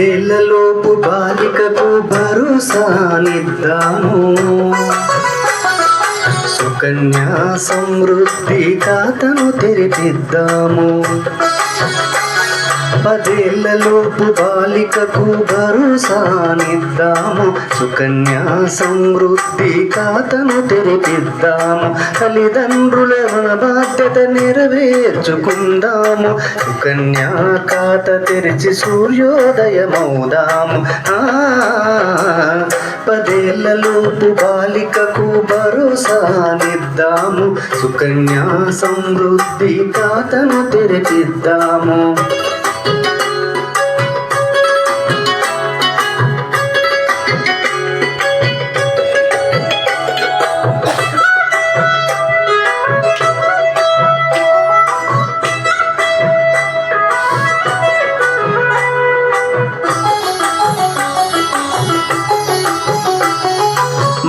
పదేళ్ళలోపు బాలికకు భరోసానిద్దాము సుకన్యా సమృద్ధి ఖాతను తెరిపిద్దాము. పదేళ్ళలోపు బాలికకు భరోసానిద్దాము సుకన్య సమృద్ధి ఖాతను తెరిపిద్దాము. తల్లిదండ్రుల మన బాధ్యత నెరవేర్చుకుందాము. సుకన్య ఖాత తెరిచి సూర్యోదయమవుదాము. పదేళ్ళలోపు బాలికకు భరోసానిద్దాము సుకన్య సమృద్ధి ఖాతను తెరిపిద్దాము.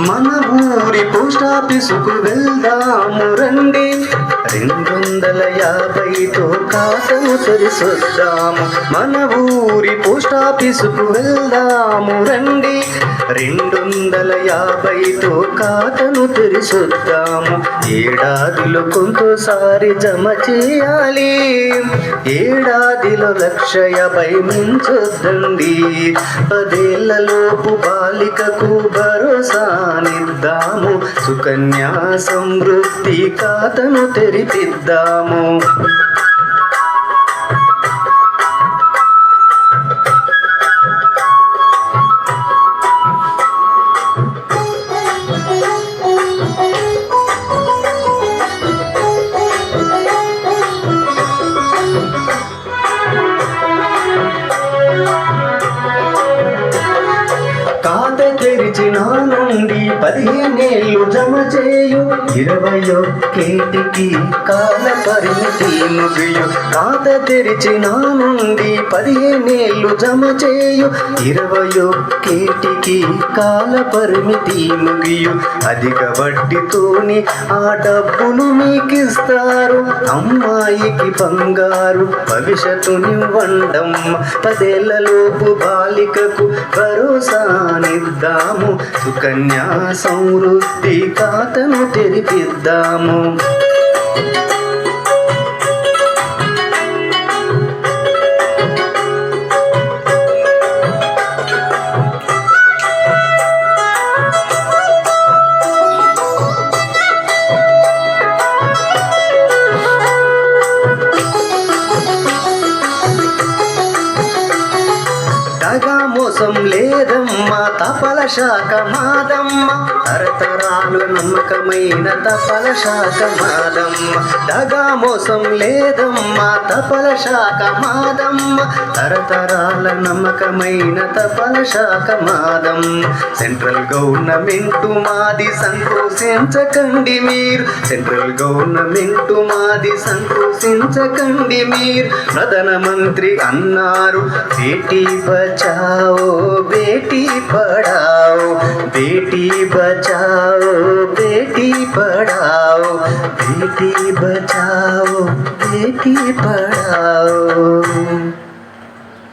మన ఊరి పోస్ట్ ఆఫీసుకు వెళ్దాము రండి. రెండు వందల యాభైతో ఖాతను సరిసొద్దాము మన ఊరి పోస్ట్ ఆఫీసుకు వెళ్దాము రండి. రెండు వందల యాభైతో ఖాతను తెరిసొద్దాము. ఏడాదిలో కొంతసారి జమ చేయాలి. ఏడాదిలో లక్ష యాభై మించొద్దండి. పదేళ్ళలోపు బాలికకు భరోసా సుకన్యా సమృద్ధి కాతను తెరిపిద్దాము. పదిహేనేళ్ళు జమ చేయు. ఇరవై కేటికి కాల పరిమితి ముగియు ఖాత తెరిచిన నుండి పదిహేనేళ్ళు జమ చేయు. ఇరవై కేటికి కాల పరిమితి ముగియు అధిక వడ్డీతోని ఆ డబ్బును మీకిస్తారు. అమ్మాయికి బంగారు భవిష్యత్తుని వండమ్మ పదేళ్ళలోపు బాలికకు భరోసానిద్దాము. సుకన్యా సమృద్ధి కాతను తెరిపిద్దాము. మోసం లేదమ్మా తపల శాఖ మాదమ్మ. తరతరాలు నమ్మకమైన తపల శాఖ మాదమ్మ. దగా మోసం లేదమ్మా తపల శాఖ మాదమ్మ. తరతరాల నమ్మకమైన తపల శాఖ మాదం. సెంట్రల్ గవర్నమెంట్ మాది సంతోషించకండి మీరు. సెంట్రల్ గవర్నమెంట్ మాది సంతోషించకండి మీరు. ప్రధానమంత్రి అన్నారు బేటీ బచావో బేటీ పడావో బేటీ బచావో బేటీ పడావో బేటీ బచావో బేటీ పడావో.